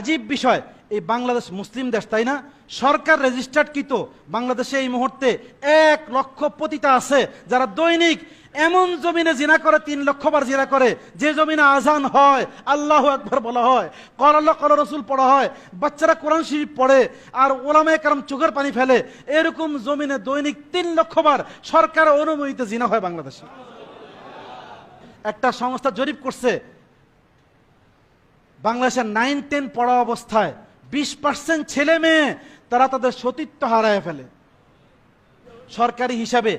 আজীব বিষয়, এই বাংলাদেশ মুসলিম দেশ, তাই না? সরকার রেজিস্টার্ড কৃত বাংলাদেশে এই মুহূর্তে এক লক্ষ পতিতা আছে যারা দৈনিক এমন জমিনে জিনা করে, তিন লক্ষ বার জিনা করে, যে জমিনে আজান হয়, আল্লাহ একবার বলা হয় কর আল্লাহ কর রসুল পড়া হয়, বাচ্চারা কোরআন শরীফ পড়ে, আর ওলামে কারণ চোখের পানি ফেলে, এরকম জমিনে দৈনিক তিন লক্ষ বার সরকার অনুমোদিত জিনা হয় বাংলাদেশে। একটা সংস্থা জরিপ করছে বাংলাদেশের নাইন টেন পড়া অবস্থায় বিশ পার্সেন্ট ছেলে মেয়ে তারা তাদের সতীত্ব হারায় ফেলে। সরকারি হিসাবে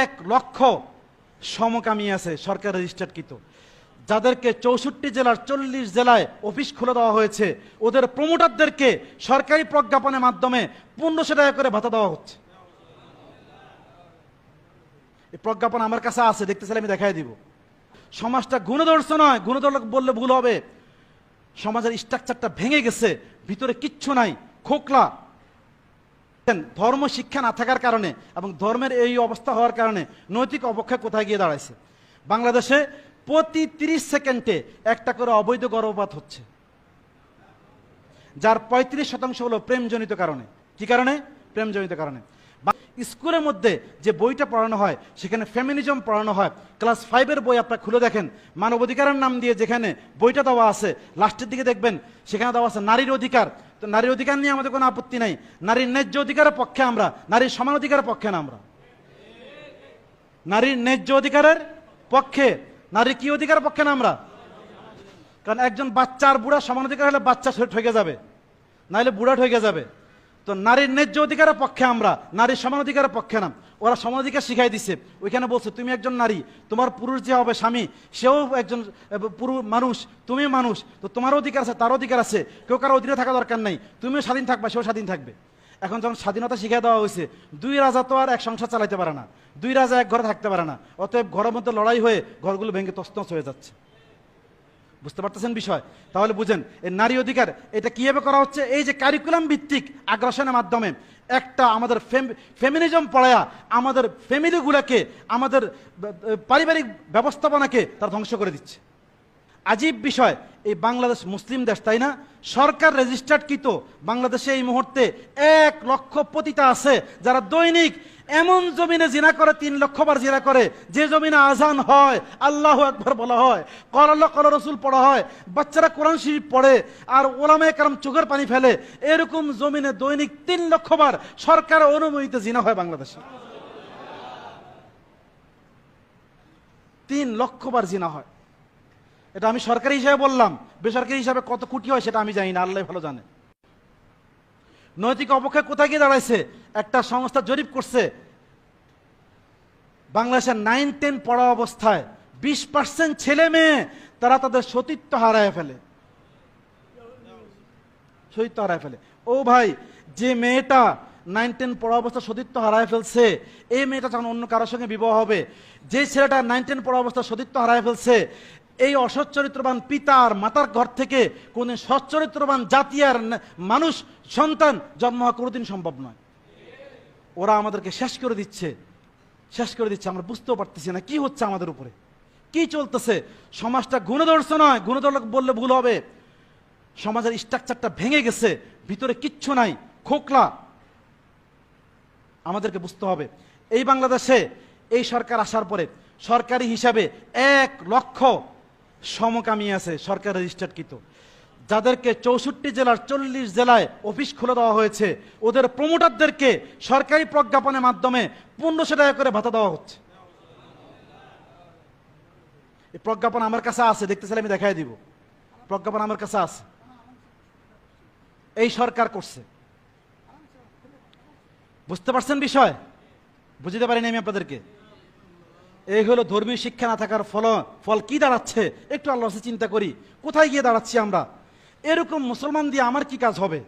এক লক্ষ সমকামী আছে সরকার রেজিস্টার্ডকৃত যাদেরকে চৌষট্টি জেলার চল্লিশ জেলায় অফিস খুলে দেওয়া হয়েছে, ওদের প্রমোটারদেরকে সরকারি প্রজ্ঞাপনের মাধ্যমে পনেরোশো টাকা করে ভাতা দেওয়া হচ্ছে। এই প্রজ্ঞাপন আমার কাছে আছে দেখতে চাইলে আমি দেখাই দিব। সমাজটা গুণদর্শ নয় গুণদর্শ বললে ভুল হবে। সমাজের স্ট্রাকচারটা ভেঙে গেছে, ভিতরে কিচ্ছু নাই, খোকলা। ধর্ম শিক্ষা না থাকার কারণে এবং ধর্মের এই অবস্থা হওয়ার কারণে নৈতিক অবক্ষয় কোথায় গিয়ে দাঁড়াইছে? বাংলাদেশে প্রতি তিরিশ সেকেন্ডে একটা করে অবৈধ গর্ভপাত হচ্ছে। যার পঁয়ত্রিশ শতাংশ হলো প্রেমজনিত কারণে। কি কারণে? প্রেমজনিত কারণে। স্কুলের মধ্যে যে বইটা পড়ানো হয়, সেখানে ফেমিনিজম পড়ানো হয়। ক্লাস ফাইভের বই আপনারা খুলে দেখেন। মানবাধিকারের নাম দিয়ে যেখানে বইটা দেওয়া আছে লাস্টের দিকে দেখবেন, সেখানে দেওয়া আছে নারীর অধিকার। তো নারীর অধিকার নিয়ে আমাদের কোনো আপত্তি নাই। নারীর ন্যায্য অধিকারের পক্ষে আমরা, নারীর সমান অধিকারের পক্ষে না আমরা। নারীর ন্যায্য অধিকারের পক্ষে, নারীর কি অধিকারের পক্ষে না আমরা? কারণ একজন বাচ্চা আর বুড়া সমান অধিকার হলে বাচ্চা ঠকে যাবে। নাহলে বুড়া ঠকে যাবে। তো নারীর ন্যায্য অধিকারের পক্ষে আমরা, নারীর সমান অধিকারের পক্ষে না। ওরা সমান অধিকার শিখাই দিছে। ওইখানে বলছে, তুমি একজন নারী, তোমার পুরুষ যে হবে স্বামী, সেও একজন পুরুষ মানুষ তুমি মানুষ, তো তোমার অধিকার আছে তার অধিকার আছে। কেউ কারও অধীনে থাকা দরকার নাই, তুমিও স্বাধীন থাকবে, সেও স্বাধীন থাকবে। এখন যখন স্বাধীনতা শিখিয়ে দেওয়া হয়েছে, দুই রাজা তো আর এক সংসার চালাইতে পারে না। দুই রাজা এক ঘরে থাকতে পারে না। অতএব ঘরের মধ্যে লড়াই হয়ে ঘরগুলো ভেঙে তস্তস হয়ে যাচ্ছে। বুঝতে পারতেছেন বিষয়? তাহলে বুঝেন এই নারী অধিকার, এটা কীভাবে করা হচ্ছে? এই যে কারিকুলাম ভিত্তিক আগ্রাসনের মাধ্যমে একটা আমাদের ফেমিনিজম পড়ায়া আমাদের ফ্যামিলিগুলোকে আমাদের পারিবারিক ব্যবস্থাপনাকে তারা ধ্বংস করে দিচ্ছে। আজীব বিষয় এই বাংলাদেশ মুসলিম দেশ, তাই না? সরকার রেজিস্টার্ড কৃত। বাংলাদেশে এই মুহূর্তে এক লক্ষ পতিতা আছে যারা দৈনিক এমন জমিনে জিনা করে, তিন লক্ষ বার জিনা করে, যে জমিনে আজান হয়, আল্লাহ একবার বলা হয় কর আল্লাহ কর রসুল পড়া হয়, বাচ্চারা কোরআন শরীফ পড়ে, আর ওলামায় কারণ চোখের পানি ফেলে, এরকম জমিনে দৈনিক তিন লক্ষ বার সরকার অনুমোদিত জিনা হয় বাংলাদেশে। তিন লক্ষ বার জিনা হয়। এটা আমি সরকারি হিসাবে বললাম। বেসরকারি হিসাবে কত কোটি হয় সেটা আমি জানি না, আল্লাহ ভালো জানে। নৈতিক অবক্ষয় কোথায় গিয়ে দাঁড়াইছে? একটা সংস্থা জরিপ করছে, বাংলাদেশের নাইন টেন পড়া অবস্থায় বিশ পার্সেন্ট ছেলে মেয়ে তারা তাদের সতীত্ব হারায় ফেলে। সতীত্ব হারায় ফেলে। ও ভাই, যে মেয়েটা নাইন টেন পড়া অবস্থা সতীত্ব হারায় ফেলছে, এই মেয়েটা যখন অন্য কারোর সঙ্গে বিবাহ হবে, যে ছেলেটা নাইন টেন পড়া অবস্থা সতীত্ব হারায় ফেলছে এই অসচ্চরিত্রবান পিতার মাতার ঘর থেকে কোন সচ্চরিত্রবান জাতি আর মানুষ, সন্তান জন্ম হওয়া কোনোদিন সম্ভব নয়। ওরা আমাদেরকে শেষ করে দিচ্ছে, শেষ করে দিচ্ছে। আমরা বুঝতেও পারতেছি না কি হচ্ছে আমাদের উপরে। কি চলতেছে? সমাজটা গুণদর্শ নয় গুণদর্শ বললে ভুল হবে। সমাজের স্ট্রাকচারটা ভেঙে গেছে, ভিতরে কিচ্ছু নাই, খোকলা। আমাদেরকে বুঝতে হবে। এই বাংলাদেশে এই সরকার আসার পরে সরকারি হিসাবে এক লক্ষ সমকামী আছে, সরকার রেজিস্টার্ডকৃত যাদেরকে চৌষট্টি জেলার চল্লিশ জেলায় অফিস খুলে দেওয়া হয়েছে, ওদের প্রমোটারদেরকে সরকারি প্রজ্ঞাপনের মাধ্যমে পনেরোশো টাকা করে ভাতা দেওয়া হচ্ছে। এই প্রজ্ঞাপন আমার কাছে আছে, দেখতে চাইলে আমি দেখাই দিব। প্রজ্ঞাপন আমার কাছে আছে। এই সরকার করছে। বুঝতে পারছেন বিষয়? বুঝতে পারিনি আমি আপনাদেরকে। এই হলো ধর্মীয় শিক্ষা না থাকার ফল ফল কি দাঁড়াচ্ছে? একটু আল্লাহ চিন্তা করি। কোথায় গিয়ে দাঁড়াচ্ছি আমরা? এরকম মুসলমান দিয়ে আমার কি কাজ হবে?